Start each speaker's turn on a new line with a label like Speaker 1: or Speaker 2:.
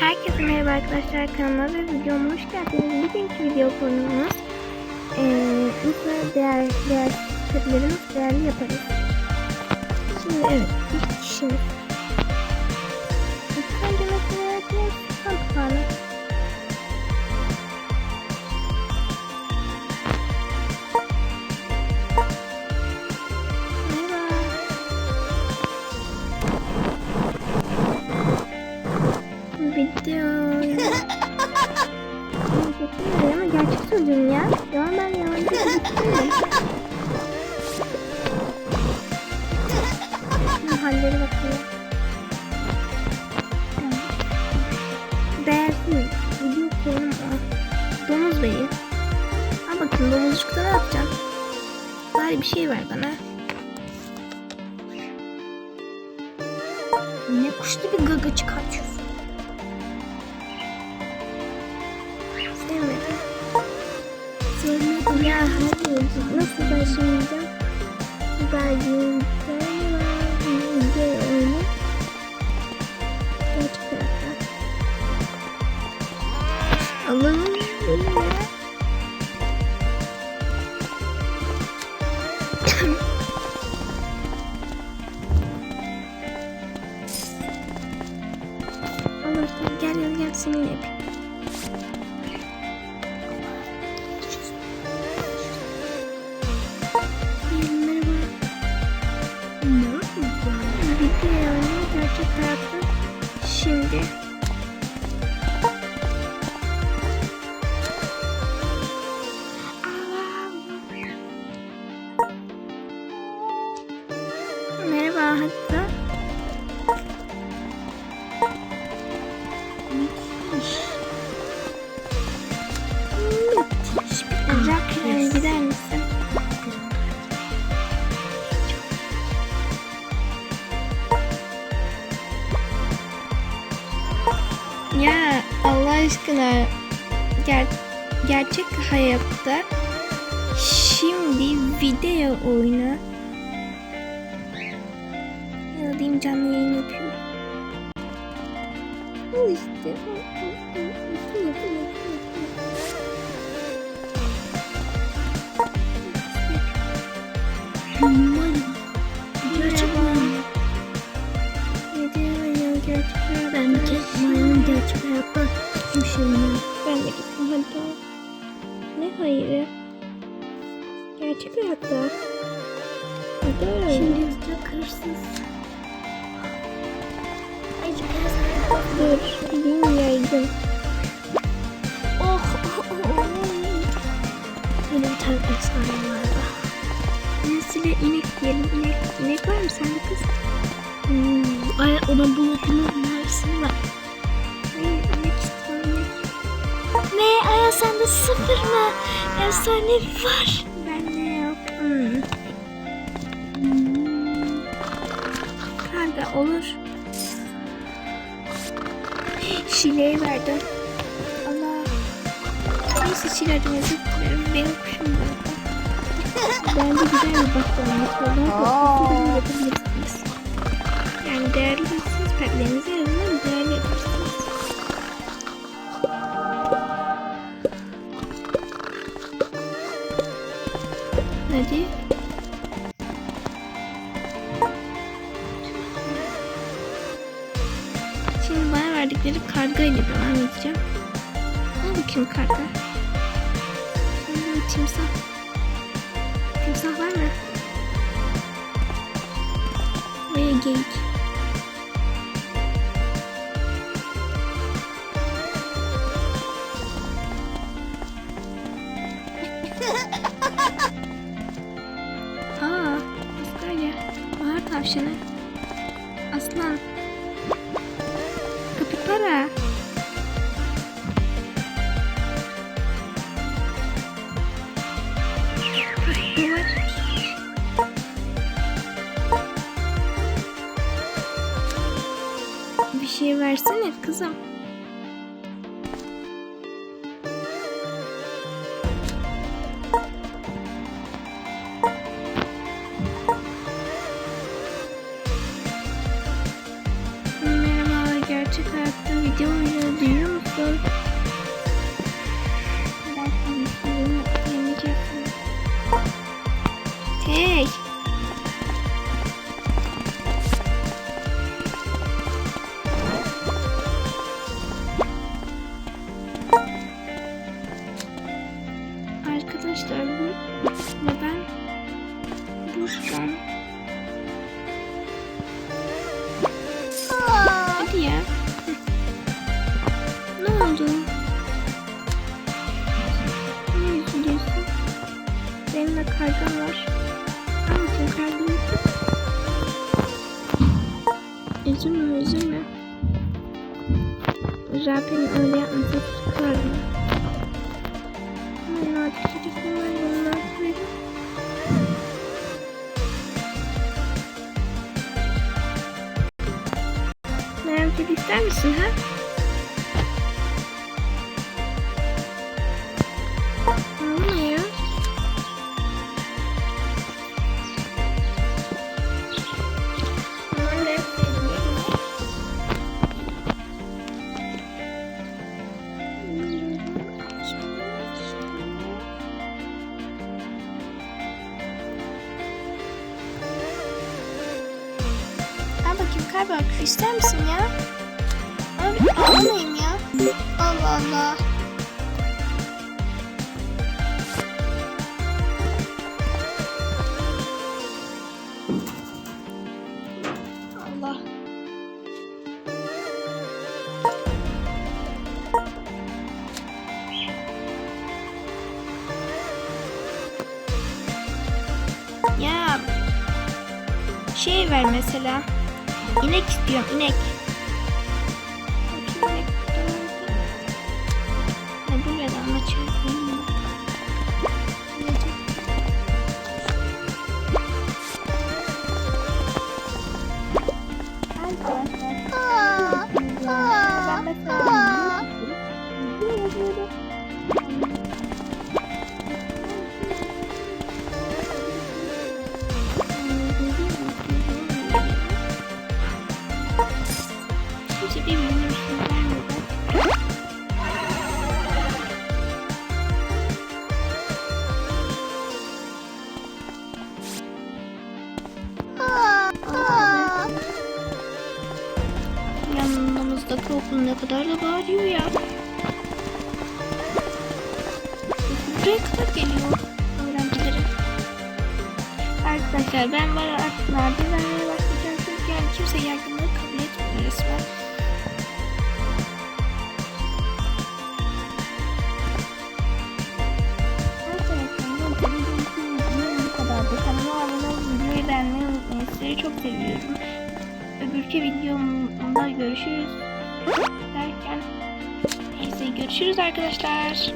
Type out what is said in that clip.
Speaker 1: Herkese merhaba arkadaşlar kanalıma ve videoma hoş geldiniz. Bugünkü video konumuz eee nasıl değer, değer değerli yaparız. Şimdi evet ilk kişimiz. Video. Ama gerçek söylüyorum ya. Yalan ben yalan değil. Halleri bakıyor. Değersiz. Video koyalım. Domuz beyi. Al bakın domuzcukta ne yapacağım? Bari bir şey ver bana. Ya hadi. Nasıl başlayacağım? Verdiğim video oyunu. Hayatta. Allah'ım. Müthiş bir Rock gider misin? Ya Allah aşkına ger gerçek hayatta şimdi video oyunu diyeyim canlı yayın yapıyor. Al işte. Gerçek mi? Video oyunu gerçek hayatta.
Speaker 2: Ben bir kez maymun gerçek hayatta şeyine.
Speaker 1: Ben de gittim hadi. Ne hayırı? Gerçek hayatta. Hadi.
Speaker 2: Şimdi yüzde hırsız.
Speaker 1: Dur. Elin yaygın.
Speaker 2: Oh. Benim tane efsane var da.
Speaker 1: Nesile inek diyelim. İnek, inek var mı sende kız?
Speaker 2: Hmm, ay ona bulutlu varsın var.
Speaker 1: Hayır inek istiyorum.
Speaker 2: Ne? Aya sende sıfır mı? Efsane var.
Speaker 1: Bende yok. Hmm.
Speaker 2: Hmm.
Speaker 1: Kanka olur. Şile'ye verdim. Allah. Neyse Şile'cim özür dilerim. Benim kuşum arada. Bence güzel bir başlangıç oldu. Yani değerli siz petlerinizi en azından değerli yaparsınız. Hadi. Şimdi bana verdikleri karga ile devam edeceğim. Al bakayım karga. Şimdi timsah. Timsah var mı? Buraya geyik. Aa, Paskalya. Bahar tavşanı. Aslan. Kapibara. Şey versene kızım. gerçek hayatta video oynuyor duyuyor musun? Üzülme üzülme. Rabbim öyle yapmasa sıkarım. Aman nadir çocuklar bunlar böyle. Kedi ister misin ha? İster misin ya? Abi ağlamayayım ya. Allah Allah. Allah. Ya şey ver mesela. İnek istiyorum inek. Kadar da bağırıyor ya. Buraya kadar geliyor öğrencilerin. Arkadaşlar ben var artık nadir vermeye başlayacağım çünkü yani kimse yardımları kabul etmiyor resmen. Beğenmeyi unutmayın. Sizleri çok seviyorum. Öbürkü videomda görüşürüz derken neyse görüşürüz arkadaşlar.